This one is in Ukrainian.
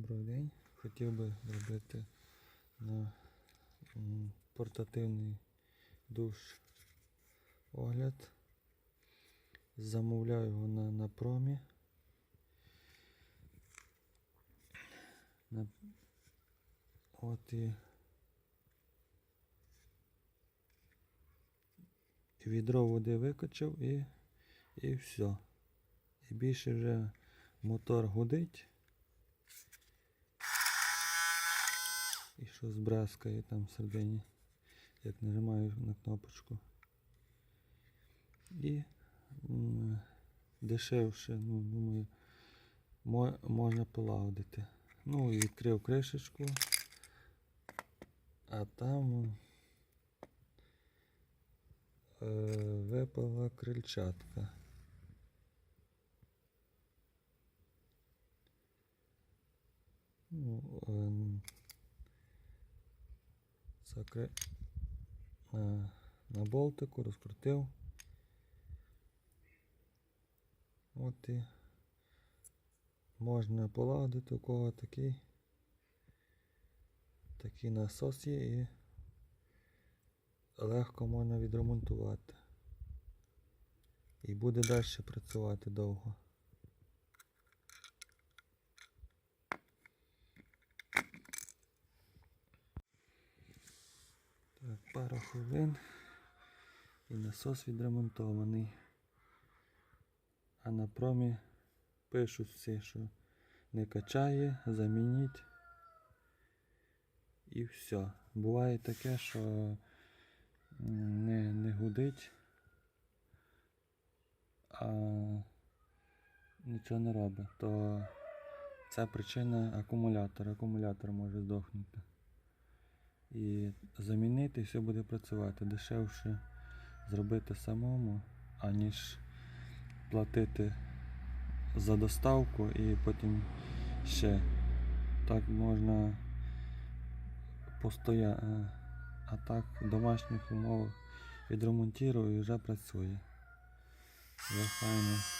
Добрий день. Хотів би зробити на портативний душ огляд. Замовляю його на, на промі. На... От і відро води викачав і, і все. І більше вже мотор гудить. Що збрязкає там всередині, як нажимаю на кнопочку. І дешевше, ну, думаю, можна полагодити. Ну і відкрив кришечку, а там е, випала крильчатка. Ну, ем, закри... на, на болтику, розкрутив. От і можна полагодити, у кого такий. Такий насос є і легко можна відремонтувати. І буде далі працювати довго. Пару хвилин і насос відремонтований. А на промі пишуть всі, що не качає, замініть. І все. Буває таке, що не, не гудить, а нічого не робить. То це причина акумулятора. Акумулятор може здохнути. І замінити і все буде працювати. Дешевше зробити самому, аніж платити за доставку і потім ще так можна постояти. А так в домашніх умовах відремонтував і вже працює. Вже файно.